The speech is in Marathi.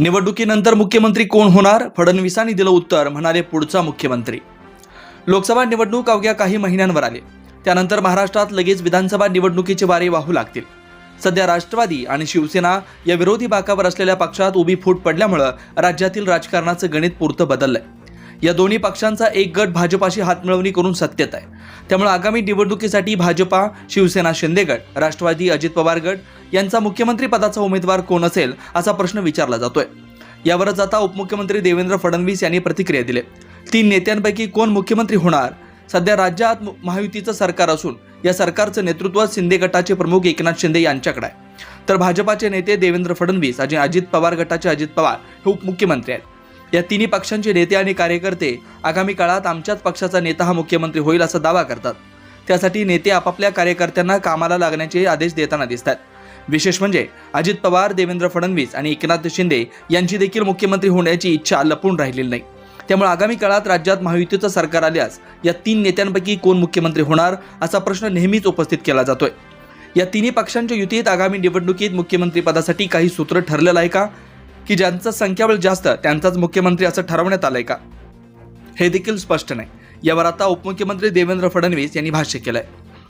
निवडणुकीनंतर मुख्यमंत्री कोण होणार? फडणवीसांनी दिलं उत्तर म्हणाले पुढचा मुख्यमंत्री. लोकसभा निवडणूक अवघ्या काही महिन्यांवर आले. त्यानंतर महाराष्ट्रात लगेच विधानसभा निवडणुकीचे वारे वाहू लागतील. सध्या राष्ट्रवादी आणि शिवसेना या विरोधी बाकावर असलेल्या पक्षात उभी फूट पडल्यामुळं राज्यातील राजकारणाचं गणित पुरतं बदललंय. या दोन्ही पक्षांचा एक गट भाजपाशी हातमिळवणी करून सत्तेत आहे. त्यामुळे आगामी निवडणुकीसाठी भाजपा शिवसेना शिंदे गट राष्ट्रवादी अजित पवार गट यांचा मुख्यमंत्री पदाचा उमेदवार कोण असेल असा प्रश्न विचारला जातोय. यावरच आता उपमुख्यमंत्री देवेंद्र फडणवीस यांनी प्रतिक्रिया दिली. तीन नेत्यांपैकी कोण मुख्यमंत्री होणार? सध्या राज्यात महायुतीचं सरकार असून या सरकारचं नेतृत्व शिंदे गटाचे प्रमुख एकनाथ शिंदे यांच्याकडे आहे. तर भाजपाचे नेते देवेंद्र फडणवीस आणि अजित पवार गटाचे अजित पवार हे उपमुख्यमंत्री आहेत. या तिन्ही पक्षांचे नेते आणि कार्यकर्ते आगामी काळात आमच्याच पक्षाचा नेता हा मुख्यमंत्री होईल असा दावा करतात. त्यासाठी नेते आपापल्या कार्यकर्त्यांना कामाला लागण्याचे आदेश देताना दिसतात. विशेष म्हणजे अजित पवार देवेंद्र फडणवीस आणि एकनाथ शिंदे यांची देखील मुख्यमंत्री होण्याची इच्छा लपून राहिलेली नाही. त्यामुळे आगामी काळात राज्यात महायुतीचं सरकार आल्यास या तीन नेत्यांपैकी कोण मुख्यमंत्री होणार असा प्रश्न नेहमीच उपस्थित केला जातोय. या तिन्ही पक्षांच्या युतीत आगामी निवडणुकीत मुख्यमंत्री पदासाठी काही सूत्र ठरलेलं आहे का? की ज्यांचं संख्याबळ जास्त त्यांचाच मुख्यमंत्री असं ठरवण्यात आलंय का? हे देखील स्पष्ट नाही. यावर आता उपमुख्यमंत्री देवेंद्र फडणवीस यांनी भाष्य केलंय.